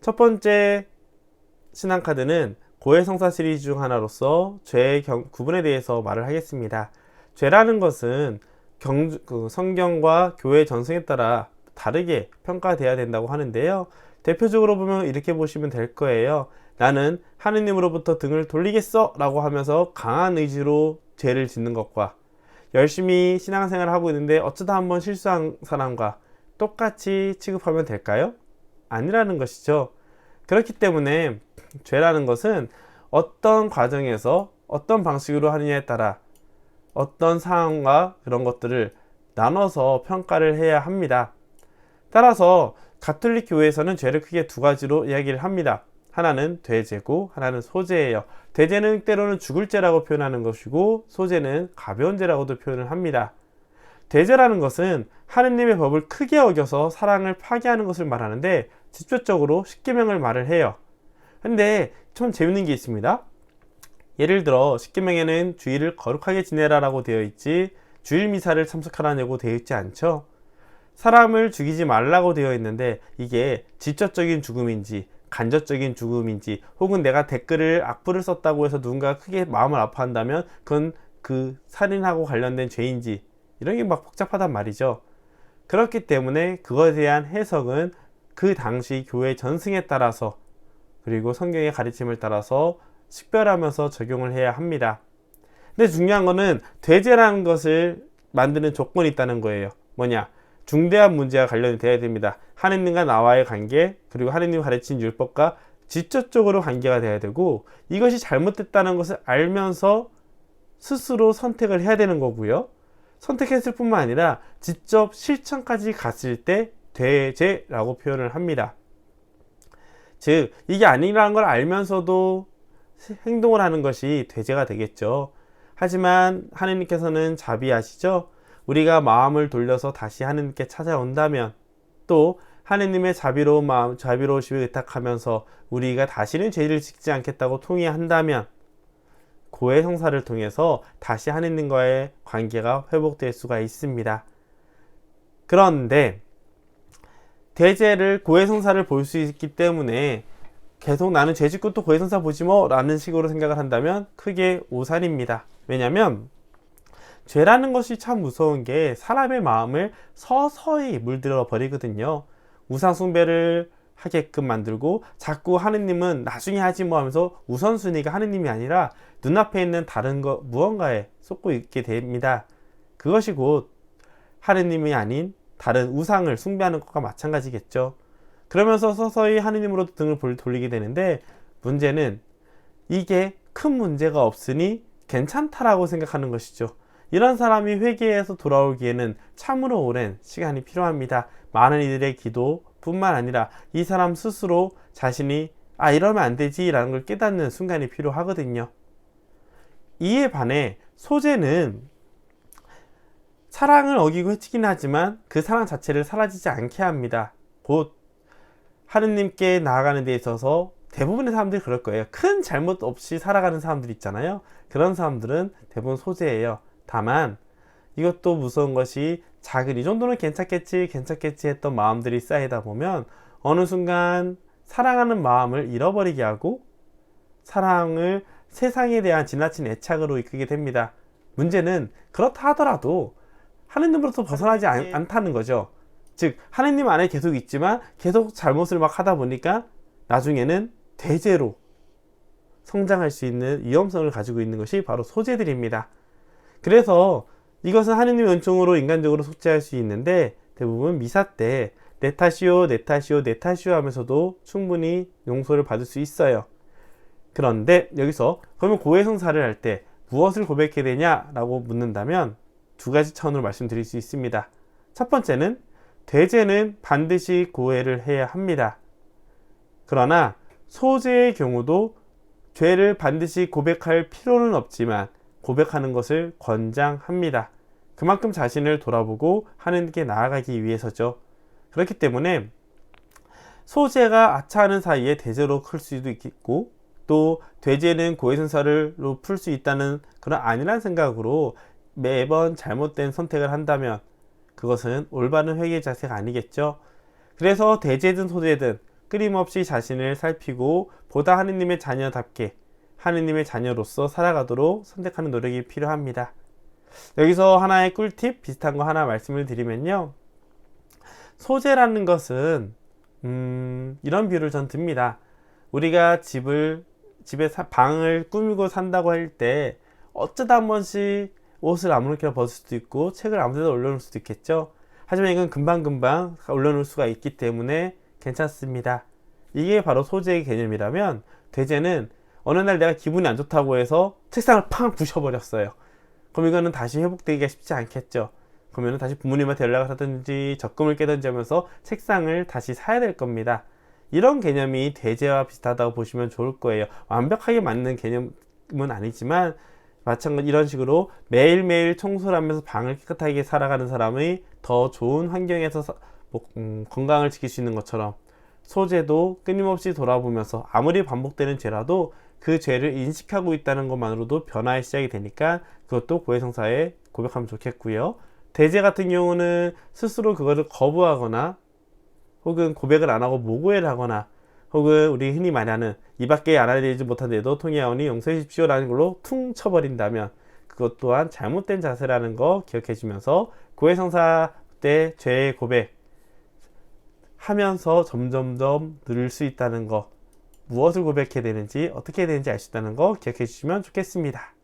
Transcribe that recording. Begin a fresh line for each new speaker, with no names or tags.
첫 번째 신앙 카드는 고해성사 시리즈 중 하나로서 죄의 경- 구분에 대해서 말을 하겠습니다. 죄라는 것은 경, 그 성경과 교회 전승에 따라 다르게 평가돼야 된다고 하는데요. 대표적으로 보면 이렇게 보시면 될 거예요. 나는 하느님으로부터 등을 돌리겠어 라고 하면서 강한 의지로 죄를 짓는 것과 열심히 신앙생활을 하고 있는데 어쩌다 한번 실수한 사람과 똑같이 취급하면 될까요? 아니라는 것이죠. 그렇기 때문에 죄라는 것은 어떤 과정에서 어떤 방식으로 하느냐에 따라 어떤 상황과 그런 것들을 나눠서 평가를 해야 합니다. 따라서 가톨릭 교회에서는 죄를 크게 두 가지로 이야기를 합니다. 하나는 대죄고 하나는 소죄예요. 대죄는 때로는 죽을 죄라고 표현하는 것이고 소죄는 가벼운 죄라고도 표현을 합니다. 대죄라는 것은 하느님의 법을 크게 어겨서 사랑을 파괴하는 것을 말하는데 직접적으로 십계명을 말을 해요. 근데 좀 재밌는 게 있습니다. 예를 들어 십계명에는 주일을 거룩하게 지내라라고 되어 있지 주일 미사를 참석하라고 되어 있지 않죠. 사람을 죽이지 말라고 되어 있는데 이게 직접적인 죽음인지 간접적인 죽음인지 혹은 내가 댓글을 악플을 썼다고 해서 누군가 크게 마음을 아파한다면 그건 그 살인하고 관련된 죄인지 이런 게 막 복잡하단 말이죠. 그렇기 때문에 그것에 대한 해석은 그 당시 교회 전승에 따라서 그리고 성경의 가르침을 따라서 식별하면서 적용을 해야 합니다. 근데 중요한 거는 대죄라는 것을 만드는 조건이 있다는 거예요. 뭐냐? 중대한 문제와 관련이 돼야 됩니다. 하느님과 나와의 관계, 그리고 하느님 가르친 율법과 직접적으로 관계가 돼야 되고 이것이 잘못됐다는 것을 알면서 스스로 선택을 해야 되는 거고요. 선택했을 뿐만 아니라 직접 실천까지 갔을 때 대죄라고 표현을 합니다. 즉, 이게 아니라는 걸 알면서도 행동을 하는 것이 대죄가 되겠죠. 하지만 하느님께서는 자비하시죠? 우리가 마음을 돌려서 다시 하느님께 찾아온다면 또 하느님의 자비로운 마음, 자비로우심을 의탁하면서 우리가 다시는 죄를 짓지 않겠다고 통의한다면 고해 성사를 통해서 다시 하느님과의 관계가 회복될 수가 있습니다. 그런데 대제를 고해 성사를 볼 수 있기 때문에 계속 나는 죄 짓고 또 고해 성사 보지 뭐 라는 식으로 생각을 한다면 크게 오산입니다. 왜냐면 죄라는 것이 참 무서운 게 사람의 마음을 서서히 물들어 버리거든요. 우상 숭배를 하게끔 만들고 자꾸 하느님은 나중에 하지 뭐 하면서 우선순위가 하느님이 아니라 눈앞에 있는 다른 것 무언가에 쏟고 있게 됩니다. 그것이 곧 하느님이 아닌 다른 우상을 숭배하는 것과 마찬가지겠죠. 그러면서 서서히 하느님으로 등을 돌리게 되는데 문제는 이게 큰 문제가 없으니 괜찮다라고 생각하는 것이죠. 이런 사람이 회개해서 돌아오기에는 참으로 오랜 시간이 필요합니다. 많은 이들의 기도 뿐만 아니라 이 사람 스스로 자신이 아 이러면 안 되지라는 걸 깨닫는 순간이 필요하거든요. 이에 반해 소재는 사랑을 어기고 해치긴 하지만 그 사랑 자체를 사라지지 않게 합니다. 곧 하느님께 나아가는 데 있어서 대부분의 사람들이 그럴 거예요. 큰 잘못 없이 살아가는 사람들 있잖아요. 그런 사람들은 대부분 소재예요. 다만 이것도 무서운 것이 작은 이 정도는 괜찮겠지 괜찮겠지 했던 마음들이 쌓이다 보면 어느 순간 사랑하는 마음을 잃어버리게 하고 사랑을 세상에 대한 지나친 애착으로 이끌게 됩니다. 문제는 그렇다 하더라도 하느님으로부터 벗어나지 않, 않다는 거죠. 즉 하느님 안에 계속 있지만 계속 잘못을 막 하다 보니까 나중에는 대죄로 성장할 수 있는 위험성을 가지고 있는 것이 바로 소재들입니다. 그래서 이것은 하느님의 은총으로 인간적으로 속죄할 수 있는데 대부분 미사 때 내 탓이요, 내 탓이요, 내 탓이요 하면서도 충분히 용서를 받을 수 있어요. 그런데 여기서 그러면 고해 성사를 할 때 무엇을 고백해야 되냐라고 묻는다면 두 가지 차원으로 말씀드릴 수 있습니다. 첫 번째는 대죄는 반드시 고해를 해야 합니다. 그러나 소재의 경우도 죄를 반드시 고백할 필요는 없지만 고백하는 것을 권장합니다. 그만큼 자신을 돌아보고 하느님께 나아가기 위해서죠. 그렇기 때문에 소재가 아차하는 사이에 대죄로 클 수도 있겠고 또 대죄는 고해선사를로 풀 수 있다는 그런 아니란 생각으로 매번 잘못된 선택을 한다면 그것은 올바른 회개 자세가 아니겠죠. 그래서 대죄든 소재든 끊임없이 자신을 살피고 보다 하느님의 자녀답게 하느님의 자녀로서 살아가도록 선택하는 노력이 필요합니다. 여기서 하나의 꿀팁 비슷한 거 하나 말씀을 드리면요. 소재라는 것은 음, 이런 비유를 전 듭니다. 우리가 집을 집에 사- 방을 꾸미고 산다고 할 때 어쩌다 한 번씩 옷을 아무렇게나 벗을 수도 있고 책을 아무 데나 올려놓을 수도 있겠죠. 하지만 이건 금방금방 올려놓을 수가 있기 때문에 괜찮습니다. 이게 바로 소재의 개념이라면 대제는 어느 날 내가 기분이 안 좋다고 해서 책상을 팡 부셔버렸어요. 그럼 이거는 다시 회복되기가 쉽지 않겠죠. 그러면 다시 부모님한테 연락을 하든지 적금을 깨든지 하면서 책상을 다시 사야 될 겁니다. 이런 개념이 대제와 비슷하다고 보시면 좋을 거예요. 완벽하게 맞는 개념은 아니지만 마찬가지 이런 식으로 매일매일 청소를 하면서 방을 깨끗하게 살아가는 사람의 더 좋은 환경에서 사- 뭐, 음, 건강을 지킬 수 있는 것처럼 소재도 끊임없이 돌아보면서 아무리 반복되는 죄라도 그 죄를 인식하고 있다는 것만으로도 변화의 시작이 되니까 그것도 고해성사에 고백하면 좋겠고요. 대제 같은 경우는 스스로 그거를 거부하거나 혹은 고백을 안 하고 모고해를 하거나 혹은 우리 흔히 말하는 이 밖에 알아내지 못한 데도 통해하오니 용서해 주십시오라는 걸로 퉁 쳐버린다면 그것 또한 잘못된 자세라는 거 기억해 주면서 고해성사 때 죄의 고백 하면서 점점점 늘을 수 있다는 거 무엇을 고백해야 되는지 어떻게 해야 되는지 알 수 있다는 거 기억해 주시면 좋겠습니다.